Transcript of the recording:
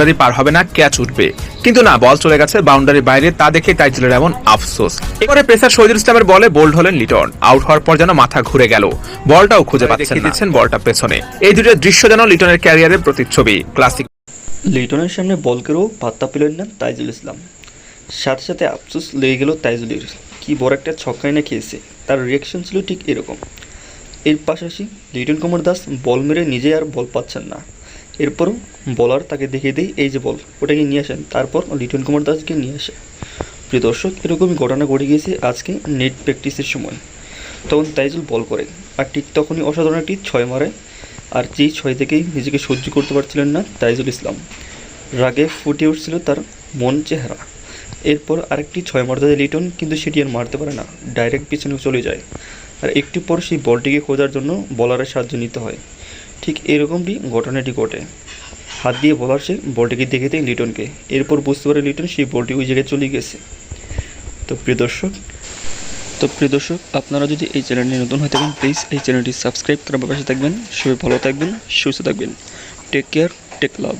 Boundary পার হবে না catch উঠবে। কিন্তু না বল চলে গেছে বাউন্ডারির বাইরে তা দেখে তাইজুলের এমন আফসোস। এবারে পেসার শহীদুল ইসলামের বলে বোল্ড হলেন লিটন। আউট হওয়ার পর যেন মাথা ঘুরে গেল। বলটাও খুঁজে পাচ্ছেন দিচ্ছেন বলটা পেছনে। এই দুটো দৃশ্য যেন লিটনের ক্যারিয়ারের প্রতিচ্ছবি। ক্লাসিক লিটনের সামনে বলকেরও পাত্তা পেলেন না তাইজুল ইসলাম। সাথে সাথে আফসোস লেগে গেল তাইজুলের। কি বড় একটা ছক্কায় না খেয়েছে তার রিয়াকশন ছিল ঠিক এরকম। এর পাশাপাশি লিটন কুমার দাস বল মেরে নিজে আর বল পাচ্ছেন না। এরপরও বলার তাকে দেখিয়ে দেয় এই যে বল ওটাকে নিয়ে আসেন। তারপর লিটন কুমার দাসকে নিয়ে আসে। প্রিয় দর্শক, এরকমই ঘটনা ঘটে গিয়েছে আজকে নেট প্র্যাকটিসের সময়। তখন তাইজুল বল করে। আর ঠিক তখনই অসাধারণ একটি ছয় মারে। আর যেই ছয় থেকেই নিজেকে সহ্য করতে পারছিলেন না তাইজুল ইসলাম। রাগে ফুটে উঠছিল তার মন চেহারা। এরপর আরেকটি ছয় মারতে যায় লিটন, কিন্তু সেটি আর মারতে পারে না। ডাইরেক্ট পিছনে চলে যায়। আর একটু পর সেই বলটিকে খোঁজার জন্য বলারের সাহায্য নিতে হয়। ঠিক এরকমটি ঘটনাটি ঘটে। হাত দিয়ে বলার সে বলটিকে দেখে দেয় লিটনকে। এরপর বুঝতে পারে লিটন সেই বলটি ওই জায়গায় চলে গেছে। তো প্রিয় দর্শক, তো প্রিয় দর্শক, আপনারা যদি এই চ্যানেলটি নতুন হয়ে থাকেন প্লিজ এই চ্যানেলটি সাবস্ক্রাইব করার পাশে থাকবেন। সবাই ভালো থাকবেন, সুস্থ থাকবেন। টেক কেয়ার টেক লাভ